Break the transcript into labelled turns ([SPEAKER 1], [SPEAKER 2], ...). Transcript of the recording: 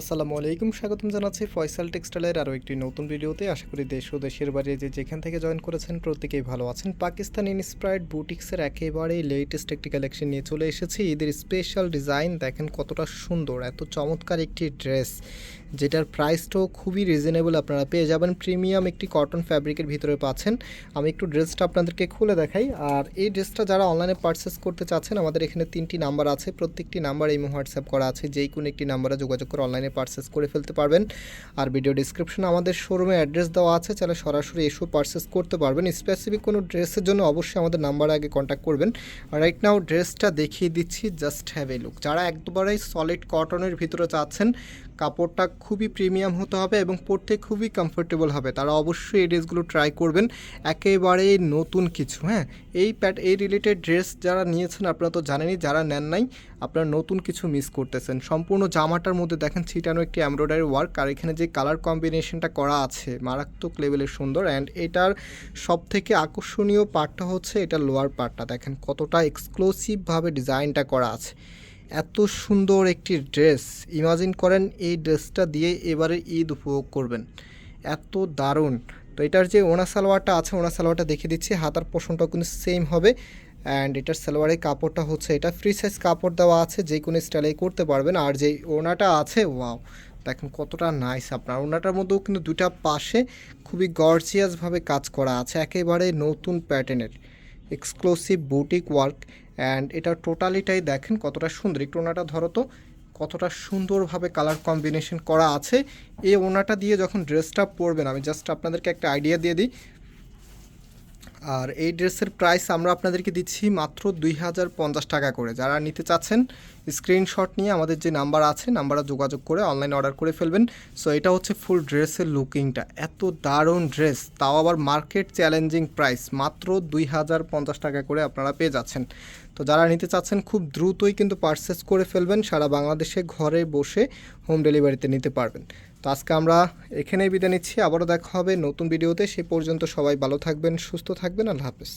[SPEAKER 1] আসসালামু আলাইকুম, স্বাগতম জানাচ্ছি ফয়সাল টেক্সটাইলের আরও একটি নতুন ভিডিওতে। আশা করি দেশ ও দেশের বাইরে যে যেখান থেকে জয়েন করেছেন প্রত্যেকেই ভালো আছেন। পাকিস্তান ইনস্পায়ার্ড বুটিক্সের একেবারে লেটেস্ট একটি কালেকশন নিয়ে চলে এসেছি। ঈদের স্পেশাল ডিজাইন দেখেন কতটা সুন্দর, এত চমৎকার একটি ড্রেস যেটার প্রাইসটাও খুবই রিজনেবল আপনারা পেয়ে যাবেন। প্রিমিয়াম একটি কটন ফ্যাব্রিকের ভিতরে পাচ্ছেন। আমি একটু ড্রেসটা আপনাদেরকে খুলে দেখাই। আর এই ড্রেসটা যারা অনলাইনে পারচেস করতে চাচ্ছেন, আমাদের এখানে তিনটি নাম্বার আছে। প্রত্যেকটি নাম্বার এই হোয়াটসঅ্যাপ করা আছে। যেই কোনো একটি নাম্বারে যোগাযোগ করে অনলাইনে পারচেস করে ফেলতে পারবেন। আর ভিডিও ডিসক্রিপশনে আমাদের শোরুমে অ্যাড্রেস দেওয়া আছে, চাইলে সরাসরি এসেও পারচেস করতে পারবেন। স্পেসিফিক কোনো ড্রেসের জন্য অবশ্যই আমাদের নাম্বারে আগে কন্ট্যাক্ট করবেন। রাইট নাও ড্রেসটা দেখিয়ে দিচ্ছি জাস্ট হ্যাভ এ লুক যারা একবারেই সলিড কটনের ভিতরে চাচ্ছেন, কাপড়টা খুবই প্রিমিয়াম হতে হবে এবং পরতে খুবই কমফোর্টেবল হবে। তারা অবশ্যই এই ড্রেসগুলো ট্রাই করবেন। একেবারেই নতুন কিছু হ্যাঁ? এই প্যাট এই রিলেটেড ড্রেস যারা নিয়েছেন, আপনারা তো জানেনই, যারা নেন নাই, আপনারা নতুন কিছু মিস করতেছেন। সম্পূর্ণ জামাটার মধ্যে দেখেন ছিটানো একটি এমব্রয়ডারি ওয়ার্ক আর এখানে যে কালার কম্বিনেশনটা করা আছে মারাত্মক লেভেলের সুন্দর অ্যান্ড এটার সব থেকে আকর্ষণীয় পার্টটা হচ্ছে এটা লোয়ার পার্টটা দেখেন কতটা এক্সক্লুসিভভাবে ডিজাইনটা করা আছে। এত সুন্দর একটি ড্রেস ইমাজিন করেন এই ড্রেসটা দিয়ে এবারে ঈদ উপভোগ করবেন। এত দারুণ। তো এটার যে ওনা সালোয়ারটা আছে ওনা সালোয়ারটা দেখে দিচ্ছি, হাতার পোষণটাও কিন্তু সেম হবে। অ্যান্ড এটার সালোয়ারের কাপড়টা হচ্ছে, এটা ফ্রি সাইজ কাপড় দেওয়া আছে, যে কোনো স্টাইলেই করতে পারবেন। আর যেই ওনাটা আছে ওয়াও দেখেন কতটা নাইস আপনার। ওনাটার মধ্যেও কিন্তু দুটা পাশে খুবই গর্জিয়াসভাবে কাজ করা আছে, একেবারে নতুন প্যাটার্নের এক্সক্লুসিভ বুটিক ওয়ার্ক অ্যান্ড এটা টোটালিটাই দেখেন কতটা সুন্দর। একটু ওনাটা ধরো তো, কতটা সুন্দরভাবে কালার কম্বিনেশন করা আছে। এই ওনাটা দিয়ে যখন ড্রেসটা পরবেন, আমি জাস্ট আপনাদেরকে একটা আইডিয়া দিয়ে দিই। আর এই ড্রেসের প্রাইস আমরা আপনাদেরকে দিচ্ছি মাত্র দুই হাজার পঞ্চাশ টাকা করে। যারা নিতে চাচ্ছেন স্ক্রিনশট নিয়ে আমাদের যে নাম্বার আছে নাম্বারে যোগাযোগ করে অনলাইন অর্ডার করে ফেলবেন। সো এটা হচ্ছে ফুল ড্রেসের লুকিংটা এত দারুণ ড্রেস তাও আবার মার্কেট চ্যালেঞ্জিং প্রাইস মাত্র দুই হাজার পঞ্চাশ টাকা করে আপনারা পেয়ে যাচ্ছেন। তো যারা নিতে চাচ্ছেন খুব দ্রুতই কিন্তু পারচেস করে ফেলবেন, সারা বাংলাদেশে ঘরে বসে হোম ডেলিভারিতে নিতে পারবেন। তো আজকে আমরা এখানেই বিদায় নিচ্ছি, আবারও দেখা হবে নতুন ভিডিওতে সে পর্যন্ত সবাই ভালো থাকবেন, সুস্থ থাকবেন, আল্লাহ হাফেজ।